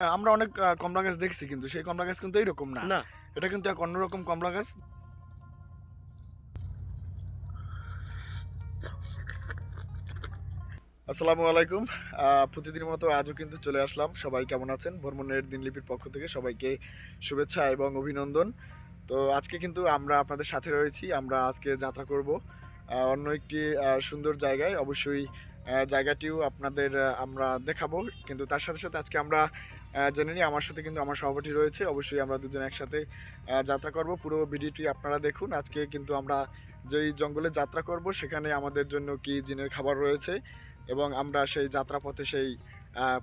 আমরা অনেক কমলা গাছ দেখছি কিন্তু সেই কমলা গাছ কিন্তু এইরকম না। না। এটা কিন্তু এক অন্যরকম কমলা গাছ। আসসালামু আলাইকুম। আহ, প্রতিদিনের মতো আজও কিন্তু চলে আসলাম। সবাই কেমন আছেন? ভ্রমণের দিনলিপির পক্ষ থেকে সবাইকে শুভেচ্ছা এবং অভিনন্দন। তো আজকে কিন্তু আমরা আপনাদের সাথে রয়েছি। আমরা আজকে যাত্রা করব আহ, অন্য একটি আহ, সুন্দর জায়গায়। অবশ্যই জায়গাটিও আপনাদের আমরা দেখাবো। কিন্তু তার সাথে সাথে আজকে আমরা জেনে নিই আমার সাথে কিন্তু আমার সভাপতি রয়েছে। অবশ্যই আমরা দুজন একসাথে যাত্রা করব। পুরো ভিডিওটি আপনারা দেখুন। আজকে কিন্তু আমরা যেই জঙ্গলে যাত্রা করব সেখানে আমাদের জন্য কি জিনের খাবার রয়েছে এবং আমরা সেই যাত্রাপথে সেই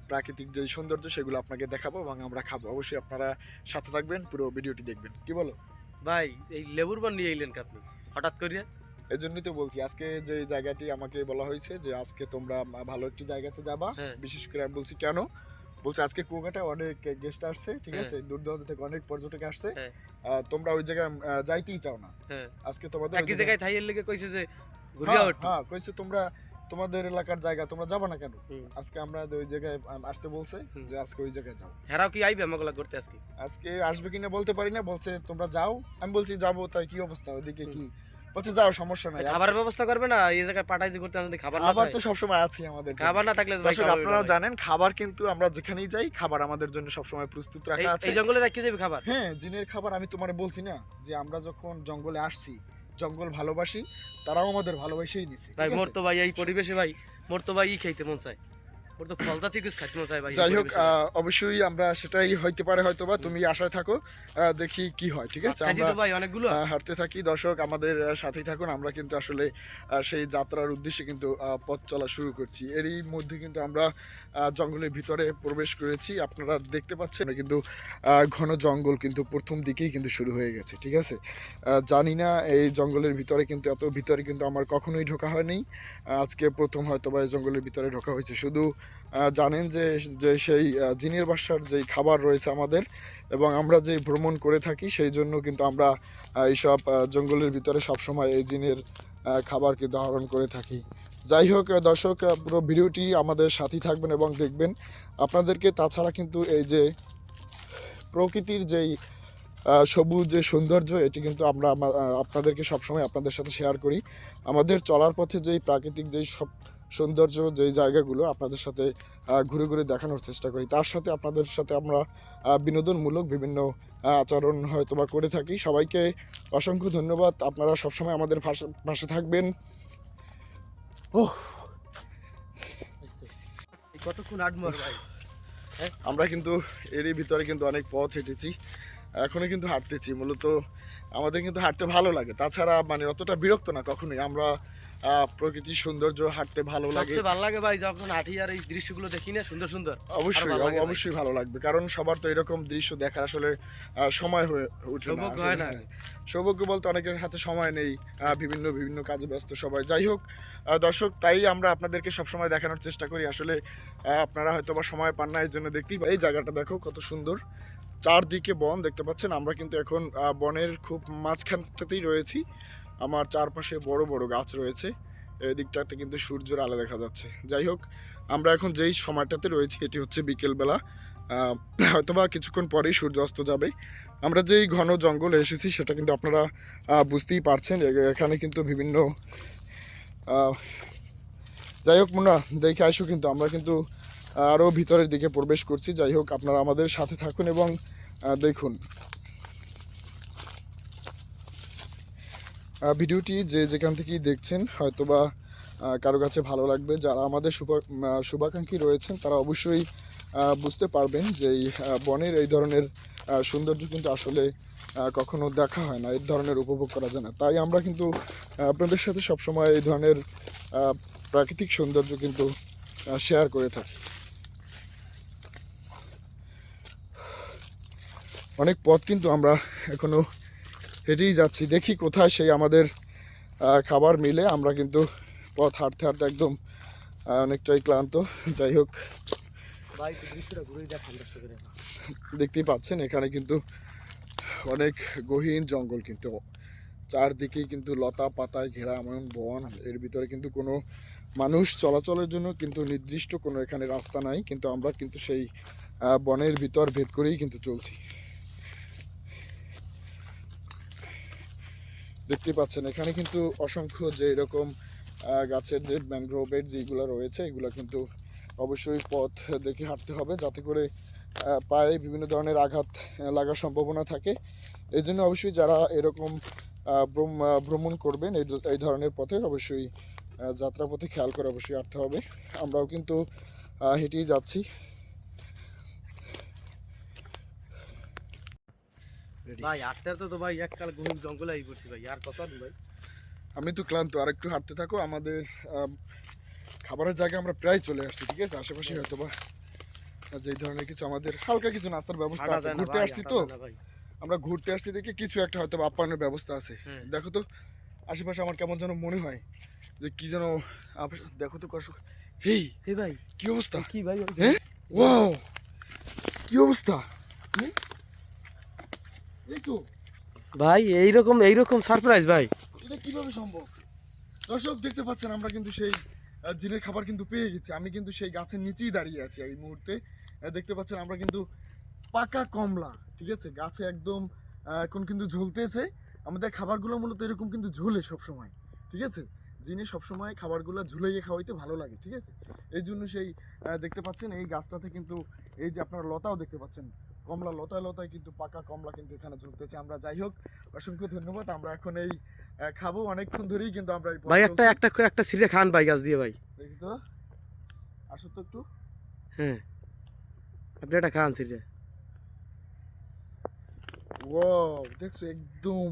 প্রাকৃতিক যেই সৌন্দর্য সেগুলো আপনাকে দেখাবো এবং আমরা খাব। অবশ্যই আপনারা সাথে থাকবেন পুরো ভিডিওটি দেখবেন। কি বলো? ভাই এই লেবুর বান নিয়ে এলেন আপনি? হঠাৎ করিয়া? এই জন্যই তো বলছি আজকে যে জায়গাটি আমাকে বলা হয়েছে যে আজকে তোমরা ভালো একটি জায়গাতে যাবা। হ্যাঁ। বিশেষ করে আমি বলছি কেন? বলছে আজকে কুয়াকাটা অনেক গেস্ট আসছে ঠিক হ্যাঁ। আছে? দূর দূরান্ত থেকে অনেক পর্যটক আসছে। হ্যাঁ। তোমরা ওই জায়গায় যাইতেই চাও না। হ্যাঁ। আজকে তোমাদের একই জায়গায়- থাইয়ের লেগে কইছে যে ঘুরিয়া হ্যাঁ কইছে তোমরা তোমাদের এলাকার জায়গা তোমরা যাবা না কেন? আজকে আমরা ওই জায়গায় আসতে বলছে যে আজকে ওই জায়গায় যাও। হেরাও কি আইবে আমাগুলা করতে আজকে? আজকে আসবে কিনা বলতে পারি না বলছে তোমরা যাও। আমি বলছি যাব তাই কি অবস্থা? ওদিকে কি বলছে যাও সমস্যা নাই। খাবারের ব্যবস্থা করবে না এই জায়গায় পাঠাইছে করতে আমাদের খাবার খাবার তো সবসময় আছে আমাদের খাবার না থাকলে দর্শক খাবার ভাই। জানেন খাবার কিন্তু আমরা যেখানেই যাই খাবার আমাদের জন্য সবসময় প্রস্তুত রাখা আছে। এই জঙ্গলে রাখি যাবে খাবার? হ্যাঁ জিনের খাবার আমি তোমারে বলছি না যে আমরা যখন জঙ্গলে আসছি জঙ্গল ভালোবাসি তারাও আমাদের ভালোবাসেই দিছে ভাই মোর তো ভাই এই পরিবেশে ভাই মোর তো ভাই ই খাইতে মন চায়। যাই হোক অবশ্যই আমরা সেটাই হইতে পারে হয়তো বা তুমি আশায় থাকো দেখি কি হয় ঠিক আছে? আমরা ভাই অনেকগুলো। হাঁটতে থাকি দর্শক আমাদের সাথেই থাকুন আমরা কিন্তু আসলে সেই যাত্রার উদ্দেশ্যে কিন্তু পথ চলা শুরু করছি। এরই মধ্যে কিন্তু আমরা জঙ্গলের ভিতরে প্রবেশ করেছি। আপনারা দেখতে পাচ্ছেন কিন্তু আহ, ঘন জঙ্গল কিন্তু প্রথম দিকেই কিন্তু শুরু হয়ে গেছে ঠিক আছে? আহ, জানি না এই জঙ্গলের ভিতরে কিন্তু এত ভিতরে কিন্তু আমার কখনোই ঢোকা হয়নি। আজকে প্রথম হয়তো বা এই জঙ্গলের ভিতরে ঢোকা হয়েছে। শুধু জানেন যে যে সেই জিনের বাসার যেই খাবার রয়েছে আমাদের এবং আমরা যে ভ্রমণ করে থাকি, সেই জন্য কিন্তু আমরা এইসব জঙ্গলের ভিতরে সবসময় এই জিনের খাবারকে ধারণ করে থাকি। যাই হোক দর্শক পুরো ভিডিওটি আমাদের সাথী থাকবেন এবং দেখবেন। আপনাদেরকে তাছাড়া কিন্তু এই যে প্রকৃতির যেই সবুজ যে সৌন্দর্য, এটি কিন্তু আমরা আপনাদেরকে সবসময় আপনাদের সাথে শেয়ার করি। আমাদের চলার পথে যেই প্রাকৃতিক যেই সব সৌন্দর্য যেই জায়গাগুলো আপনাদের সাথে ঘুরে ঘুরে দেখানোর চেষ্টা করি। তার সাথে আপনাদের সাথে আমরা বিনোদনমূলক বিভিন্ন আচরণ হয়তো বা করে থাকি। সবাইকে অসংখ্য ধন্যবাদ। আপনারা সবসময় আমাদের পাশে- থাকবেন। এই কতক্ষণ আটমর ভাই আমরা কিন্তু এরই ভিতরে কিন্তু অনেক পথ হেঁটেছি। এখনও কিন্তু হাঁটতেছি। মূলত আমাদের কিন্তু হাঁটতে ভালো লাগে। তাছাড়া মানে অতটা বিরক্ত না কখনোই। আমরা প্রকৃতির সৌন্দর্য হাঁটতে ভালো লাগে। ভালো লাগে ভাই যখন হাঁটি আর এই দৃশ্যগুলো দেখি না সুন্দর সুন্দর। অবশ্যই। অবশ্যই ভালো লাগবে। কারণ সবার তো এরকম দৃশ্য দেখার আসলে সময় হয়ে ওঠে সৌভাগ্য হয় না। হ্যাঁ। সৌভাগ্য বলতে অনেকের হাতে সময় নেই আহ, বিভিন্ন বিভিন্ন কাজে ব্যস্ত সবাই। যাই হোক দর্শক তাই আমরা আপনাদেরকে সবসময় দেখানোর চেষ্টা করি। আসলে আহ, আপনারা হয়তো বা সময় পান না এই জন্য দেখতেই এই জায়গাটা দেখো কত সুন্দর। চারদিকে বন দেখতে পাচ্ছেন। আমরা কিন্তু এখন বনের খুব মাঝখানটাতেই রয়েছি। আমার চারপাশে বড় বড় গাছ রয়েছে। এই দিকটাতে কিন্তু সূর্যের আলো দেখা যাচ্ছে। যাই হোক, আমরা এখন যেই সময়টাতে রয়েছি, এটি হচ্ছে বিকেলবেলা। হয়তোবা কিছুক্ষণ পরেই সূর্য অস্ত যাবে। আমরা যেই ঘন জঙ্গলে এসেছি, সেটা কিন্তু আপনারা বুঝতেই পারছেন। এখানে কিন্তু বিভিন্ন যাই হোক, মুন্না, দেখে আসো কিন্তু। আমরা কিন্তু আরও ভিতরের দিকে প্রবেশ করছি। যাই হোক, আপনারা আমাদের সাথে থাকুন এবং দেখুন। ভিডিওটি যে যেখান থেকেই দেখছেন, হয়তোবা কারও কাছে ভালো লাগবে। যারা আমাদের শুভা শুভাকাঙ্ক্ষী রয়েছেন, তারা অবশ্যই বুঝতে পারবেন যে এই বনের এই ধরনের সৌন্দর্য কিন্তু আসলে কখনো দেখা হয় না। এই ধরনের উপভোগ করা যায় না। তাই আমরা কিন্তু আপনাদের সাথে সবসময় এই ধরনের প্রাকৃতিক সৌন্দর্য কিন্তু শেয়ার করে থাকি। অনেক পথ কিন্তু আমরা এখনও হেঁটেই যাচ্ছি। দেখি কোথায় সেই আমাদের খাবার মিলে। আমরা কিন্তু পথ হাঁটতে হাঁটতে একদম অনেকটাই ক্লান্ত। যাই হোক দেখতেই পাচ্ছেন এখানে কিন্তু অনেক গহীন জঙ্গল কিন্তু। চারদিকেই কিন্তু লতা পাতায় ঘেরা এমন বন। এর ভিতরে কিন্তু কোনো মানুষ চলাচলের জন্য কিন্তু নির্দিষ্ট কোনো এখানে রাস্তা নাই। কিন্তু আমরা কিন্তু সেই বনের ভিতর ভেদ করেই কিন্তু চলছি। দেখতে পাচ্ছেন, এখানে কিন্তু অসংখ্য যে এরকম গাছের যে ম্যানগ্রোভের যেগুলো রয়েছে, এগুলো কিন্তু অবশ্যই পথ দেখে হাঁটতে হবে যাতে করে পায়ে বিভিন্ন ধরনের আঘাত লাগার সম্ভাবনা থাকে। এই জন্য অবশ্যই যারা এরকম ভ্রমণ করবেন, এই ধরনের পথে অবশ্যই যাত্রাপথে খেয়াল করে অবশ্যই হাঁটতে হবে। আমরাও কিন্তু হেঁটেই যাচ্ছি। ভাই আটটার তো তো ভাই এককাল ঘুম জঙ্গলে আই ভাই আর আনি ভাই। আমি তো ক্লান্ত আর একটু হাঁটতে থাকো আমাদের আম, খাবারের জায়গায় আমরা প্রায় চলে আসছি ঠিক আছে? আশেপাশে হয়তো বা যে ধরনের কিছু আমাদের হালকা কিছু নাস্তার ব্যবস্থা আছে। ঘুরতে আসছি তো। আমরা ঘুরতে আসছি দেখে কিছু একটা হয়তো আপ্যায়নের ব্যবস্থা আছে। হ্যাঁ। দেখো তো আশেপাশে আমার কেমন যেন মনে হয় যে কি যেন দেখো তো কষ্ট হেই এই ভাই। কি অবস্থা? কি ভাই? হ্যাঁ? ওয়াও! কি অবস্থা? ভাই এইরকম এইরকম সারপ্রাইজ ভাই। এটা কীভাবে সম্ভব? দর্শক দেখতে পাচ্ছেন আমরা কিন্তু সেই জিনের খাবার কিন্তু পেয়ে গেছি। আমি কিন্তু সেই গাছের নিচেই দাঁড়িয়ে আছি এই মুহূর্তে। দেখতে পাচ্ছেন আমরা কিন্তু পাকা কমলা ঠিক আছে? গাছে একদম এখন কিন্তু ঝুলতেছে। আমাদের খাবারগুলো মূলত এরকম কিন্তু ঝুলে সবসময় ঠিক আছে? জিনে সবসময় খাবারগুলো ঝুলাইয়ে খাওয়াইতে ভালো লাগে ঠিক আছে? এই জন্য সেই দেখতে পাচ্ছেন এই গাছটাতে কিন্তু এই যে আপনারা লতাও দেখতে পাচ্ছেন কমলা লতায় লতায় কিন্তু পাকা কমলা কিন্তু এখানে ঝুলতেছে। আমরা যাই হোক অসংখ্য ধন্যবাদ। আমরা এখন এই খাব। অনেকক্ষণ ধরেই কিন্তু আমরা ভাই একটা একটা একটা সিরে খান ভাই গাছ দিয়ে ভাই। দেখি তো। আসো তো একটু। হ্যাঁ। আপনি একটা খান সিরে। ওয়াও দেখছ একদম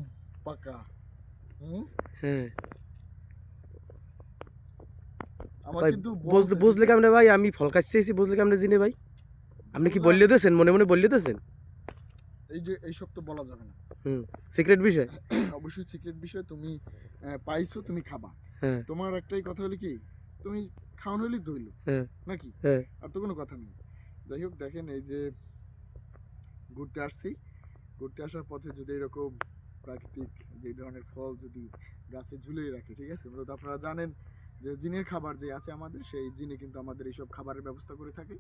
পাকা। হুম? হ্যাঁ। আমার কিন্তু বুঝলে? কেমনে ভাই? আমি ফল কাটতেছি বুঝলে কেমনে জিনে ভাই? আপনি কি। বললে দিয়েছেন? মনে মনে বললে দিয়েছেন? এই যে এইসব তো বলা যাবে না। হুম সিক্রেট বিষয়? অবশ্যই সিক্রেট বিষয় তুমি পাইছো তুমি খাবা। হ্যাঁ। তোমার একটাই কথা হলো কি? তুমি খাওয়ানো হলেই হ্যাঁ। নাকি? হ্যাঁ। আর তো কোনো কথা নেই। যাই হোক দেখেন এই যে ঘুরতে আসছি। ঘুরতে আসার পথে যদি এরকম প্রাকৃতিক যে ধরনের ফল যদি গাছে ঝুলিয়ে রাখে ঠিক আছে? মূলত আপনারা জানেন যে জিনের খাবার যে আছে আমাদের সেই জিনে কিন্তু আমাদের এইসব খাবারের ব্যবস্থা করে থাকে।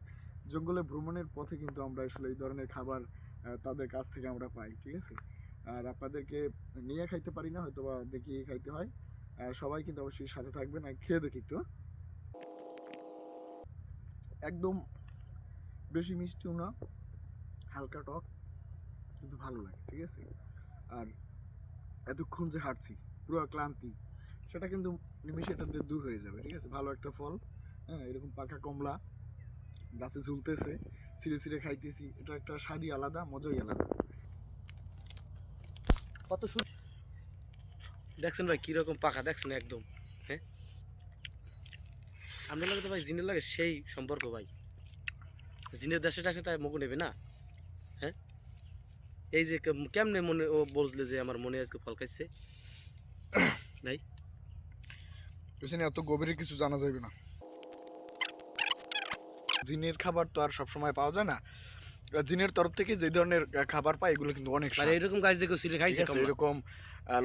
জঙ্গলে ভ্রমণের পথে কিন্তু আমরা আসলে এই ধরনের খাবার তাদের কাছ থেকে আমরা পাই, ঠিক আছে? আর আপনাদেরকে নিয়ে খাইতে পারি না হয়তো বা দেখিয়ে খাইতে হয়। সবাই কিন্তু অবশ্যই সাথে থাকবেন আর খেয়ে দেখি একটু। একদম বেশি মিষ্টিও না, হালকা টক, কিন্তু ভালো লাগে, ঠিক আছে? আর এতক্ষণ যে হাঁটছি, পুরো ক্লান্তি, সেটা কিন্তু দিয়ে দূর হয়ে যাবে, ঠিক আছে? ভালো একটা ফল হ্যাঁ এরকম পাকা কমলা গাছে ঝুলতেছে সিঁড়ে সিঁড়ে খাইতেছি। এটা একটা স্বাদই আলাদা মজাই আলাদা। কত সুন্দর দেখছেন ভাই কীরকম পাকা দেখছেন একদম হ্যাঁ? আপনার লাগে তো ভাই জিনের লাগে সেই সম্পর্ক ভাই। জিনের দেশে টাসে তাই মুখ নেবে না হ্যাঁ? এই যে কেমনে মনে ও বললে যে আমার মনে আজকে ফল খাইছে? পেছনে এত গভীরে কিছু জানা যাবে না। জিনের খাবার তো আর সবসময় পাওয়া যায় না। জিনের তরফ থেকে যে ধরনের খাবার পাই এগুলো কিন্তু অনেক মানে এরকম গাছ দেখে সিলে ঠিক খাইছে এরকম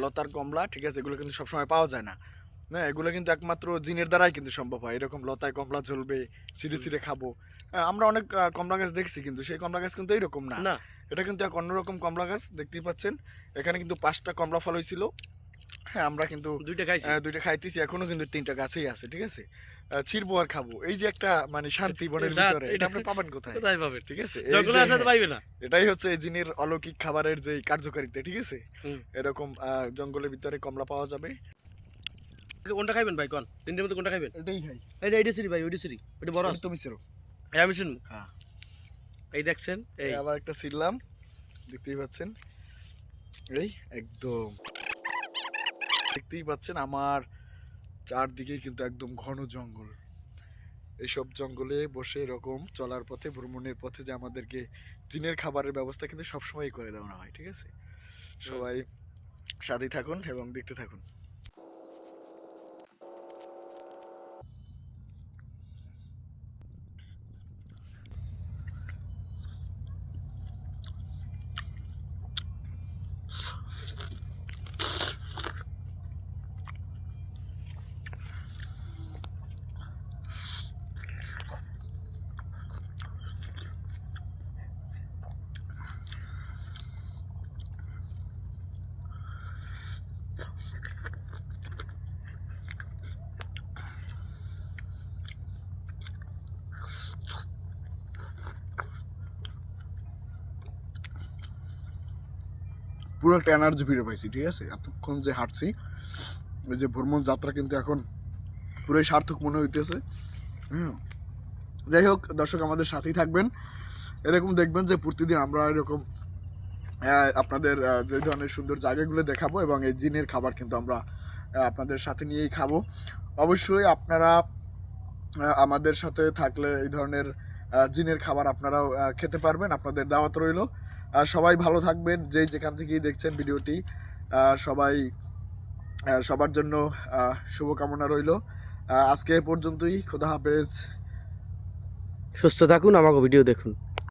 লতার কমলা ঠিক আছে এগুলো কিন্তু সবসময় পাওয়া যায় না। না এগুলো কিন্তু একমাত্র জিনের দ্বারাই কিন্তু সম্ভব হয়। এরকম লতায় কমলা ঝুলবে সিঁড়ে সিঁড়ে খাব। আহ, আমরা অনেক কমলা গাছ দেখছি কিন্তু সেই কমলা গাছ কিন্তু এইরকম না। না। এটা কিন্তু এক অন্যরকম কমলা গাছ দেখতেই পাচ্ছেন। এখানে কিন্তু পাঁচটা কমলা ফল হয়েছিল। হ্যাঁ আমরা কিন্তু দুইটা খাইছি। দুইটা খাইতেছি এখনও কিন্তু তিনটা গাছেই আছে ঠিক আছে? ছিড়বো আর খাব। এই যে একটা মানে শান্তি বনের ভিতরে এটা এটা- আপনি পাবেন কোথায়? কোথায় পাবেন? ঠিক আছে? জঙ্গলে তো পাইবে না। এটাই হচ্ছে এই জিনের অলৌকিক খাবারের যে কার্যকারিতা ঠিক আছে? এরকম জঙ্গলের ভিতরে কমলা পাওয়া যাবে। কোনটা খাইবেন ভাই? কোন? তিনটের মধ্যে কোনটা খাইবেন? এটাই খাই। এইটা এইটা সিরি ভাই ওইটা সিরি ওইটা বড় আছে। তুমি সেরো এই আমি শুনব হ্যাঁ। এই দেখছেন এই। আবার একটা ছিললাম দেখতেই পাচ্ছেন? এই একদম। দেখতেই পাচ্ছেন আমার চারদিকেই কিন্তু একদম ঘন জঙ্গল। এইসব জঙ্গলে বসে এরকম চলার পথে ভ্রমণের পথে যে আমাদেরকে জিনের খাবারের ব্যবস্থা কিন্তু সবসময়ই করে দেওয়া হয় ঠিক আছে? সবাই সাথে থাকুন এবং দেখতে থাকুন। পুরো একটা এনার্জি ফিরে পাইছি, ঠিক আছে? এতক্ষণ যে হাঁটছি ওই যে ভ্রমণ যাত্রা কিন্তু এখন পুরোই সার্থক মনে হইতেছে, হুম? যাই হোক, দর্শক আমাদের সাথেই থাকবেন। এরকম দেখবেন যে প্রতিদিন আমরা এরকম আপনাদের যে ধরনের সুন্দর জায়গাগুলো দেখাবো এবং এই জিনের খাবার কিন্তু আমরা আপনাদের সাথে নিয়েই খাব। অবশ্যই আপনারা আমাদের সাথে থাকলে এই ধরনের জিনের খাবার আপনারাও খেতে পারবেন, আপনাদের দাওয়াত রইল। সবাই ভালো থাকবেন, যেই যেখান থেকেই দেখছেন ভিডিওটি সবাই সবার জন্য শুভকামনা রইল। আজকে এ পর্যন্তই, খোদা হাফেজ। সুস্থ থাকুন, আমাকে ভিডিও দেখুন।